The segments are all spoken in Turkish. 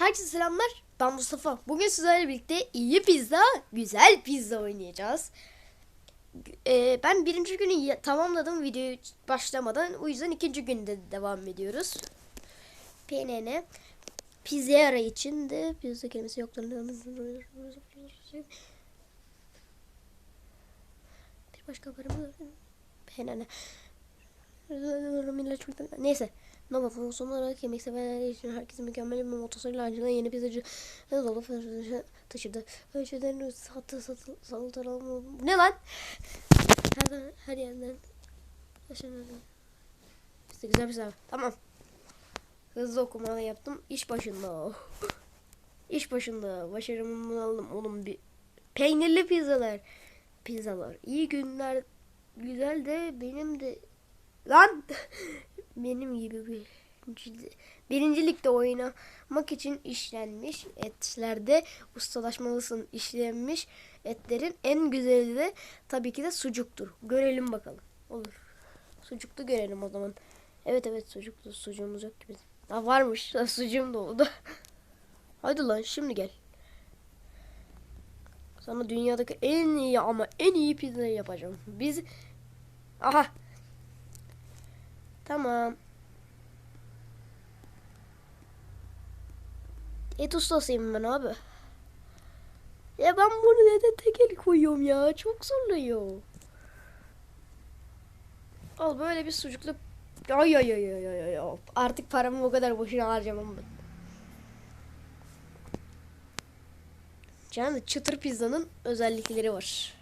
Herkese selamlar. Ben Mustafa. Bugün sizlerle birlikte iyi pizza, güzel pizza oynayacağız. Ee, ben birinci günü tamamladım videoyu başlamadan. O yüzden ikinci günde devam ediyoruz. PNN. Pizzera için de pizza kelimesi yok. Bir başka paramız PNN. Neyse. Nova fonksiyon olarak yemek severler için herkesin mükemmel bir motosuyla ancak yeni pizzacı dolu fırıncı taşıdı. Ölçülerin satı satı salatalı Ne lan? Her, her yerden. İşte güzel güzel. Tamam. Hızlı okumalı yaptım. İş başında. İş başında. Başarımı aldım. Oğlum bir peynirli pizzalar. Pizzalar. İyi günler. Güzel de benim de Lan benim gibi bir birincilikte oynamak için işlenmiş etlerde ustalaşmalısın işlenmiş etlerin en güzeli de tabii ki de sucuktur. Görelim bakalım. Olur. Sucuklu görelim o zaman. Evet evet sucuklu sucuğumuz yok gibi. Ha varmış. Sucuğum da oldu. Hadi lan şimdi gel. Sana dünyadaki en iyi ama en iyi pizzayı yapacağım. Biz Aha Tamam. Et ustasıyım ben abi. Ya ben bunu neden tek el koyuyorum ya? Çok zorluyor. Al böyle bir sucuklu... Ay ay ay ay ay ay. Artık paramı o kadar boşuna harcamam ben. Canım çıtır pizzanın özellikleri var.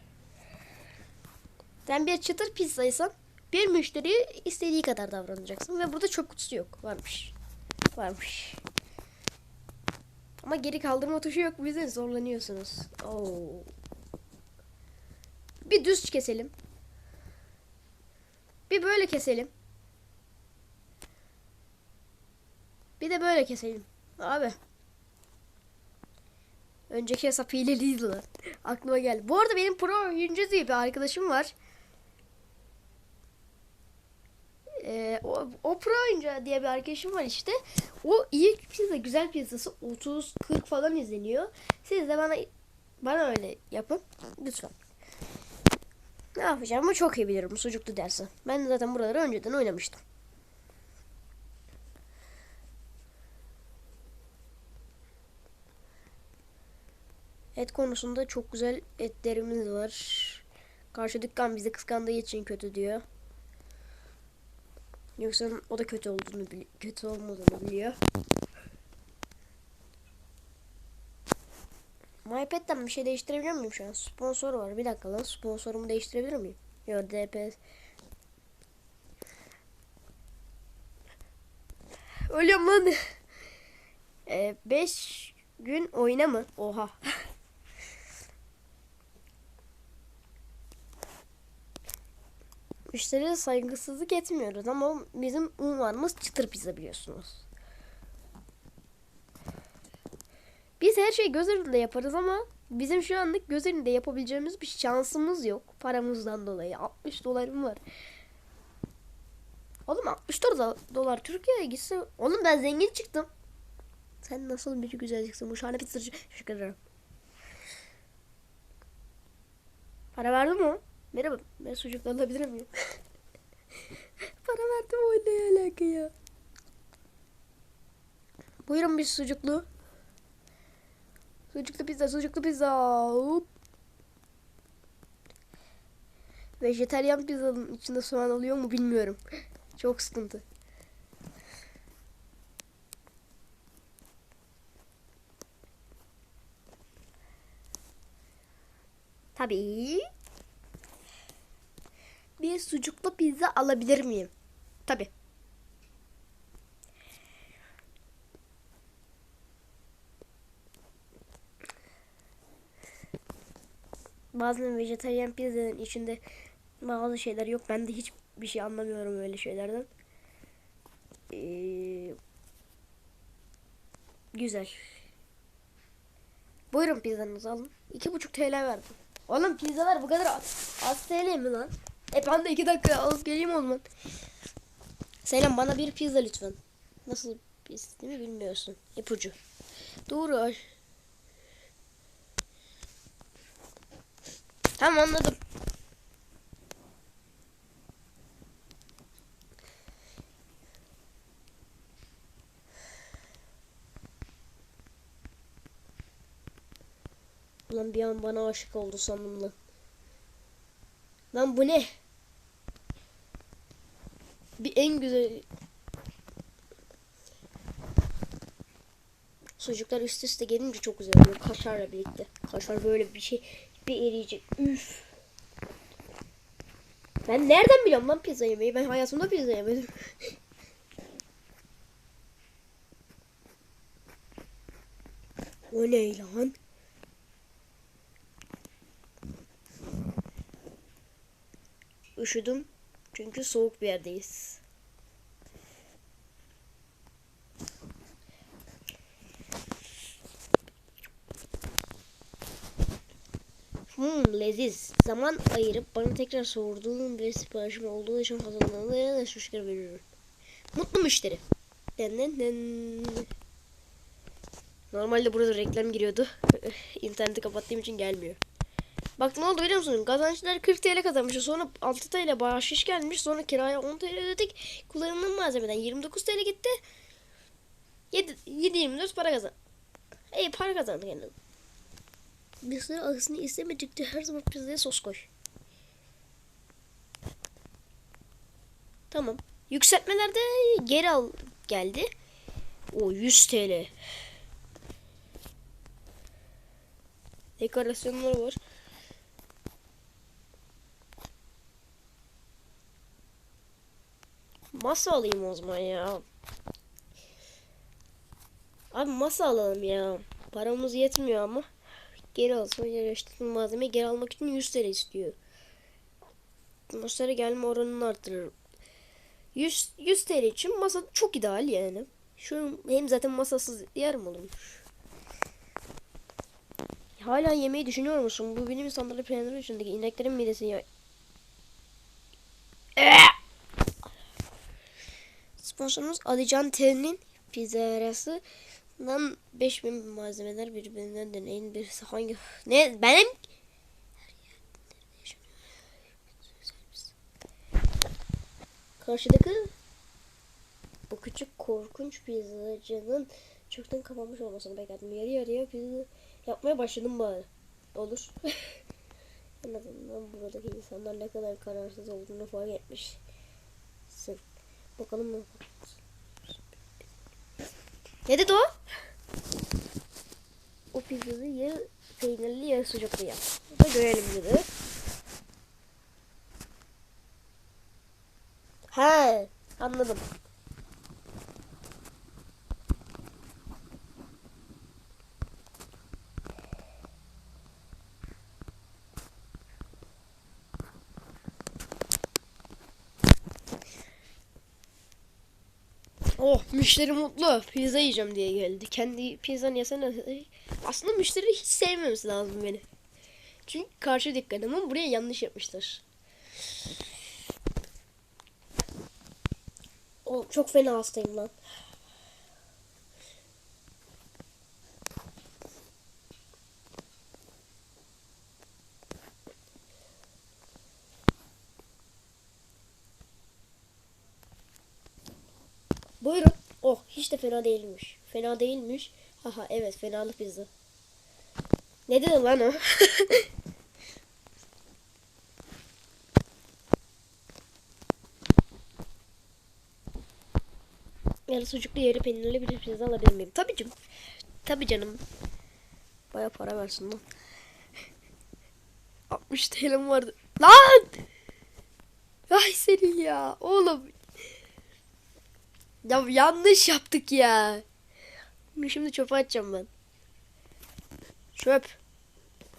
Sen bir çıtır pizzaysan bir müşteriye istediği kadar davranacaksın ve burada çöp kutusu yok. Varmış. Varmış. Ama geri kaldırma tuşu yok. Bize zorlanıyorsunuz. Oo. Bir düz keselim. Bir böyle keselim. Bir de böyle keselim. Abi. Önceki hesap hileliydi lan. Aklıma geldi. Bu arada benim pro oyuncu diye bir arkadaşım var. O, o pro oyuncu diye bir arkadaşım var işte. O iyi pizza, güzel pizzası 30-40 falan izleniyor. Siz de bana bana öyle yapın. Lütfen. Ne yapacağımı çok iyi bilirim sucuklu dersi. Ben zaten buraları önceden oynamıştım. Et konusunda çok güzel etlerimiz var. Karşı dükkan bizi kıskandığı için kötü diyor. Yoksa o da kötü olduğunu kötü olmadığını biliyor. MyPad'den bir şey değiştirebiliyor muyum şu an? Sponsor var. Bir dakika lan. Sponsorumu değiştirebilir miyim? Yok DP. Ölüyorum lan. 5 gün oyna mı? Oha. Müşteriye saygısızlık etmiyoruz ama bizim unvanımız çıtır pizza biliyorsunuz. Biz her şeyi göz önünde yaparız ama bizim şu anlık göz önünde yapabileceğimiz bir şansımız yok. Paramızdan dolayı. 60 dolarım var. Oğlum 64 do- dolar Türkiye'ye gitse... Oğlum ben zengin çıktım. Sen nasıl bir güzelciksin. Bu şahane pizzacı. Teşekkür ederim. Para verdi mi? Merhaba. Ben sucuklu alabilir miyim? Para verdim o ne alaka ya? Buyurun bir sucuklu. Sucuklu pizza, sucuklu pizza. Hop. Vejeteryan pizzanın içinde soğan oluyor mu bilmiyorum. Çok sıkıntı. Tabii. Bir sucuklu pizza alabilir miyim? Tabii. Bazen vejetaryen pizzanın içinde bazı şeyler yok. Ben de hiç bir şey anlamıyorum öyle şeylerden. Ee, güzel. Buyurun pizzanızı alın. İki buçuk TL verdim. Oğlum pizzalar bu kadar az, az TL mi lan? E ben de iki dakika alıp geleyim o zaman. Selam bana bir pizza lütfen. Nasıl İsmini bilmiyorsun. İpucu. Doğru. Tamam anladım. Ulan bir an bana aşık oldu sandım lan. Bu ne? Bir en güzel Sucuklar üst üste gelince çok güzel oluyor. Kaşarla birlikte. Kaşar böyle bir şey bir eriyecek. Üf. Ben nereden biliyorum lan pizza yemeği? Ben hayatımda pizza yemedim. o ne lan? Üşüdüm. Çünkü soğuk bir yerdeyiz. Hmm, leziz. Zaman ayırıp bana tekrar sorduğun bir siparişim olduğu için hazırlanmaya da şükür veriyorum. Mutlu müşteri. Den den den. Normalde burada reklam giriyordu. İnterneti kapattığım için gelmiyor. Bak ne oldu biliyor musun? Kazançlar 40 TL kazanmış. Sonra 6 TL bahşiş gelmiş. Sonra kiraya 10 TL ödedik. Kullanılan malzemeden 29 TL gitti. 7, 7-24 para kazan. İyi para kazandık yani. Bizler aksini istemedikçe her zaman pizzaya sos koy. Tamam. Yükseltmelerde geri al geldi. O 100 TL. Dekorasyonları var. Masa alayım o zaman ya. Abi masa alalım ya. Paramız yetmiyor ama. Geri alsın. Yarıştırma malzeme geri almak için 100 TL istiyor. Müşteri gelme oranını arttırırım. 100, 100 TL için masa çok ideal yani. Şu hem zaten masasız yer mi olurmuş? Hala yemeği düşünüyor musun? Bu bilim insanları planları içindeki ineklerin midesi ya. Sponsorumuz Alican Tel'in pizzerasından 5000 malzemeler birbirinden deneyin. Birisi hangi... Ne? Benim? Karşıdaki bu küçük korkunç pizzacının çoktan kapanmış olmasını bekledim. Yarı yarıya pizza yapmaya başladım bari. Olur. en azından buradaki insanlar ne kadar kararsız olduğunu fark etmişsin. Bakalım ne Ne dedi o? O pizzayı ya peynirli ya sucuklu yap. Da görelim dedi. He, anladım. Oh müşteri mutlu. Pizza yiyeceğim diye geldi. Kendi pizzanı yesene. Aslında müşteri hiç sevmemesi lazım beni. Çünkü karşı dikkat ama buraya yanlış yapmışlar. Oh, çok fena hastayım lan. Buyurun. Oh hiç de fena değilmiş. Fena değilmiş. Haha evet fenalık pizza. Ne dedi lan o? Yani sucuklu yeri peynirli bir pizza alabilir miyim? Tabii canım. Tabii canım. Baya para versin lan. 60 TL'm vardı. Lan! Ay senin ya. Oğlum. Ya yanlış yaptık ya. Şimdi çöpe atacağım ben. Çöp.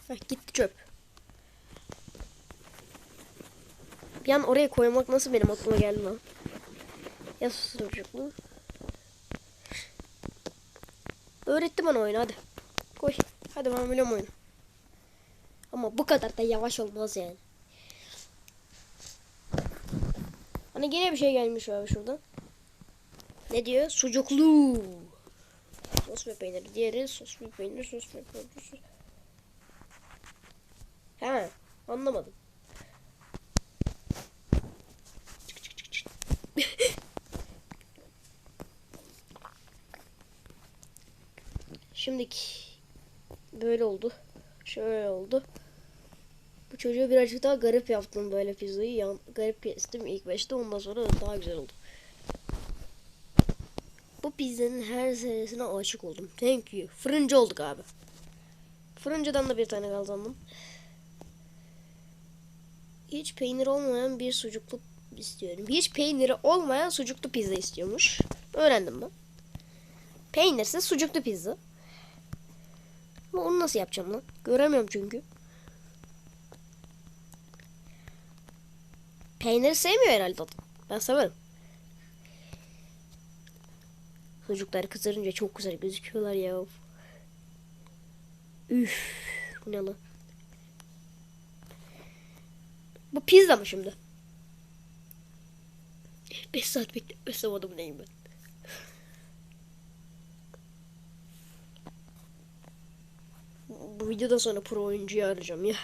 Heh, gitti çöp. Bir an oraya koymak nasıl benim aklıma geldi lan. Ya sucuklu. Öğretti bana oyunu hadi. Koy. Hadi ben biliyorum oyunu. Ama bu kadar da yavaş olmaz yani. Hani gene bir şey gelmiş abi şuradan. Ne diyor? Sucuklu. Sos ve peynir. Diğeri sos ve peynir, sos ve peynir. Sos. He, anlamadım. Çık, çık, çık, çık. Şimdiki böyle oldu. Şöyle oldu. Bu çocuğu birazcık daha garip yaptım böyle pizzayı. Yan, garip kestim ilk başta ondan sonra daha güzel oldu. Bu pizzanın her serisine aşık oldum. Thank you. Fırıncı olduk abi. Fırıncıdan da bir tane kazandım. Hiç peynir olmayan bir sucuklu istiyorum. Hiç peyniri olmayan sucuklu pizza istiyormuş. Öğrendim ben. Peynirsiz sucuklu pizza. Ama onu nasıl yapacağım lan? Göremiyorum çünkü. Peyniri sevmiyor herhalde adam. Ben severim. Çocuklar kızarınca çok güzel gözüküyorlar ya. Üf, ne lan? Bu pizza mı şimdi? 5 saat beklemesem adamı neyim ben? Bu videodan sonra pro oyuncuyu arayacağım ya.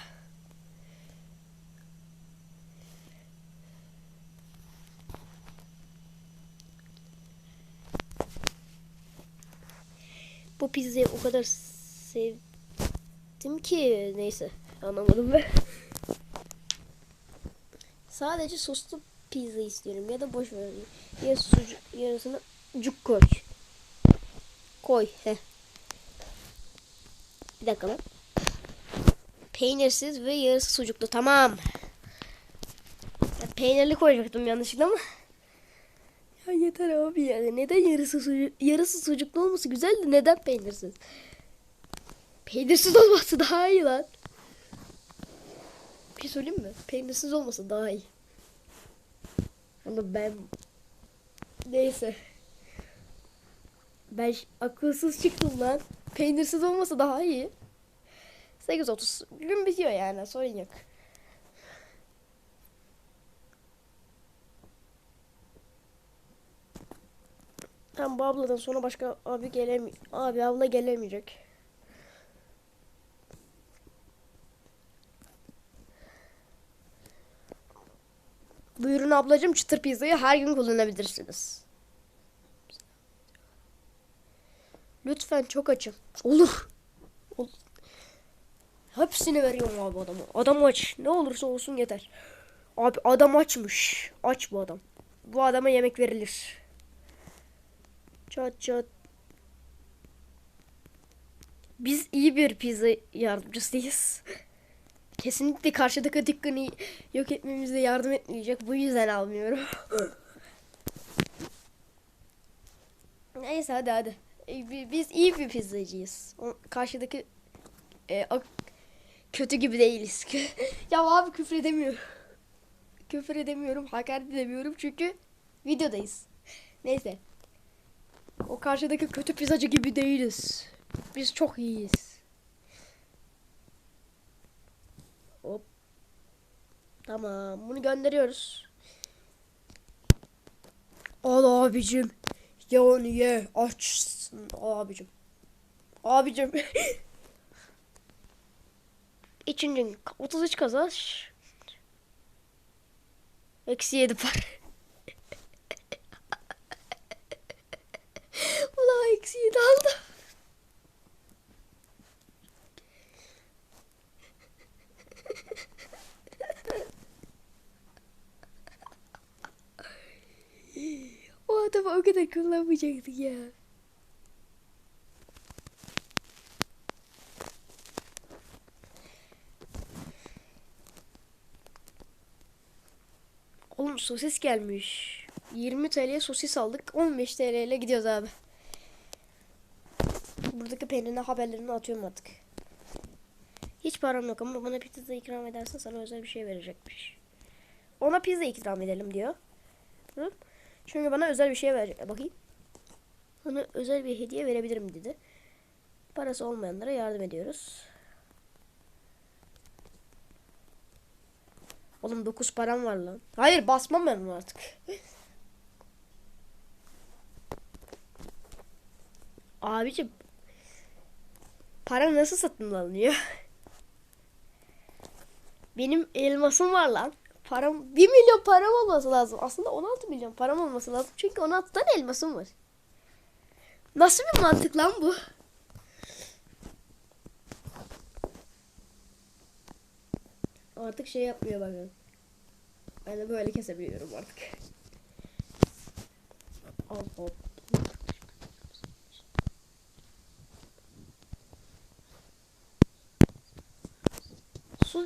Bu pizzayı o kadar sevdim ki neyse anlamadım ben. Sadece soslu pizza istiyorum ya da boş ver. Ya sucuk yarısını cuk koy. Koy he. Bir dakika lan. Peynirsiz ve yarısı sucuklu tamam. Ya peynirli koyacaktım yanlışlıkla ama. Yeter abi ya. Neden yarısı sucuk, yarısı sucuklu olması güzel de neden peynirsiz? Peynirsiz olması daha iyi lan. Bir şey söyleyeyim mi? Peynirsiz olması daha iyi. Ama ben neyse. Ben akılsız çıktım lan. Peynirsiz olması daha iyi. 8.30 gün bitiyor yani sorun yok. Tam bu abladan sonra başka abi gelemi abi abla gelemeyecek. Buyurun ablacığım çıtır pizzayı her gün kullanabilirsiniz. Lütfen çok açım. Olur. Ol- Hepsini veriyorum abi adama. Adam aç. Ne olursa olsun yeter. Abi adam açmış. Aç bu adam. Bu adama yemek verilir. Çat çat. Biz iyi bir pizza yardımcısıyız. Kesinlikle karşıdaki dükkanı yok etmemize yardım etmeyecek. Bu yüzden almıyorum. Neyse hadi hadi. Bi- Biz iyi bir pizzacıyız. Karşıdaki e, kötü gibi değiliz. ya abi küfür edemiyorum. Küfür edemiyorum, hakaret edemiyorum çünkü videodayız. Neyse. O karşıdaki kötü pizzacı gibi değiliz. Biz çok iyiyiz. Hop. Tamam. Bunu gönderiyoruz. Al abicim. Ye onu ye. Açsın abicim. Abicim. İçincin 33 kazanç. Eksi 7 para. Ulan eksi 7 aldım. O adamı o kadar kullanmayacaktık ya. Oğlum sosis gelmiş. 20 TL'ye sosis aldık. 15 TL ile gidiyoruz abi. Buradaki peynirine haberlerini atıyorum artık. Hiç param yok ama bana pizza ikram edersen sana özel bir şey verecekmiş. Ona pizza ikram edelim diyor. Hı? Çünkü bana özel bir şey verecek. Bakayım. Ona özel bir hediye verebilirim dedi. Parası olmayanlara yardım ediyoruz. Oğlum 9 param var lan. Hayır basmam ben onu artık. Abicim para nasıl satın alınıyor? Benim elmasım var lan. Param 1 milyon param olması lazım. Aslında 16 milyon param olması lazım. Çünkü 16 tane elmasım var. Nasıl bir mantık lan bu? Artık şey yapmıyor bakın. Ben de böyle kesebiliyorum artık. Al hop. Su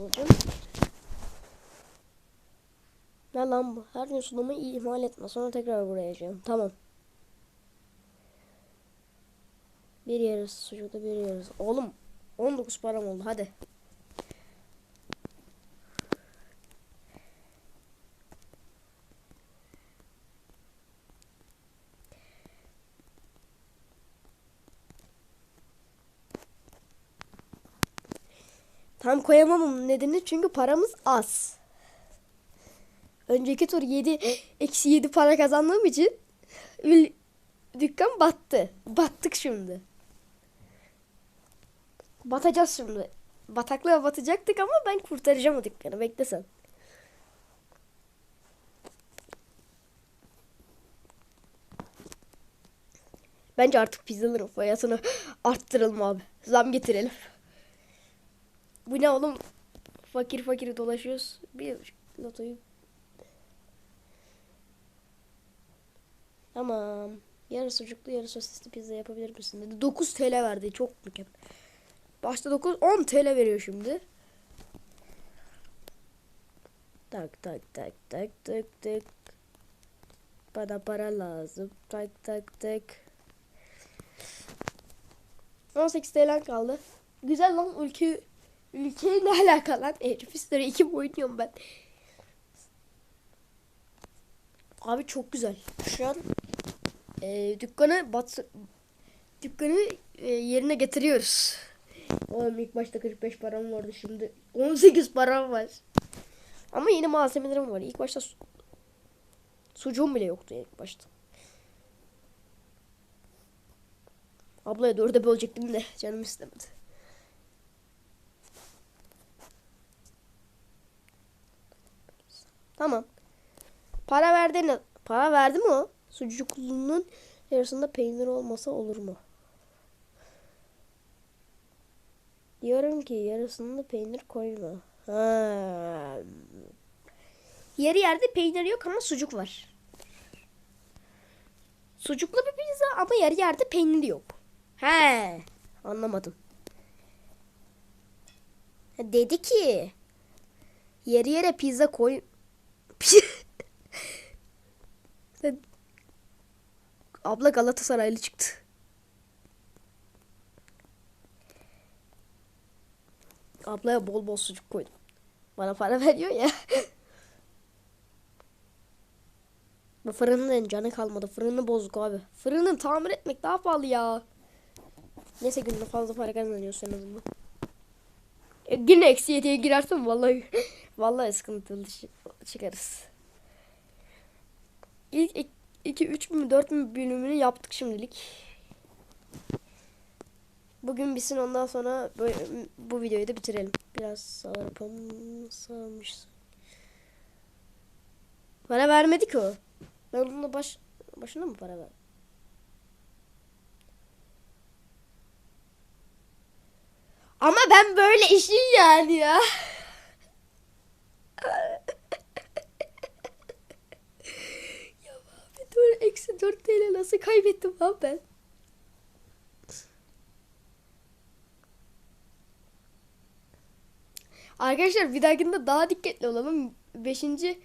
ablacığım? Ne lan bu? Her gün sulamayı ihmal etme. Sonra tekrar buraya yiyeceğim. Tamam. Bir yarısı sucukta bir yarısı. Oğlum 19 param oldu hadi. Tam koyamamın nedeni çünkü paramız az. Önceki tur 7 eksi 7 para kazandığım için dükkan battı. Battık şimdi. Batacağız şimdi. Bataklığa batacaktık ama ben kurtaracağım o dükkanı. Bekle sen. Bence artık pizzaların fiyatını arttıralım abi. Zam getirelim. Bu ne oğlum? Fakir fakir dolaşıyoruz. Bir lotoyu. Tamam. Yarı sucuklu yarı sosisli pizza yapabilir misin dedi. 9 TL verdi. Çok mükemmel. Başta 9 10 TL veriyor şimdi. Tak tak tak tak tak tak. Bana para lazım. Tak tak tak. 18 TL kaldı. Güzel lan ülke ülkeye ne alaka lan? Herifisleri iki oynuyorum ben. Abi çok güzel. Şu an e, dükkanı bat dükkanı e, yerine getiriyoruz. Oğlum ilk başta 45 param vardı şimdi 18 param var. Ama yeni malzemelerim var. İlk başta su sucuğum bile yoktu ilk başta. Ablaya dörde bölecektim de canım istemedi. Tamam. Para verdi ne? Para verdi mi o? Sucuklunun yarısında peynir olmasa olur mu? Diyorum ki yarısında peynir koyma. Ha. Yarı yerde peynir yok ama sucuk var. Sucuklu bir pizza ama yarı yerde peynir yok. He, anlamadım. Dedi ki yarı yere pizza koy. Abla Galatasaraylı çıktı. Ablaya bol bol sucuk koydum. Bana para veriyor ya. Bu fırının canı kalmadı. Fırını bozuk abi. Fırını tamir etmek daha pahalı ya. Neyse günde fazla para kazanıyorsun en. E, yine eksi yediye girersen vallahi vallahi sıkıntılı çı- çıkarız. İlk 2 3 mü 4 mü bölümünü yaptık şimdilik. Bugün bitsin ondan sonra böyle, bu videoyu da bitirelim. Biraz sarpam sarmış. Para vermedi ki o. Ben onunla baş başına mı para ver? Ama ben böyle işin yani ya. ya abi dur eksi 4 TL nasıl kaybettim abi ben? Arkadaşlar bir dahakinde daha dikkatli olalım. Beşinci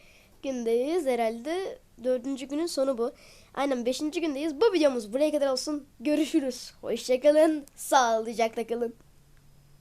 gündeyiz herhalde. Dördüncü günün sonu bu. Aynen beşinci gündeyiz. Bu videomuz buraya kadar olsun. Görüşürüz. Hoşçakalın. Sağlıcakla kalın.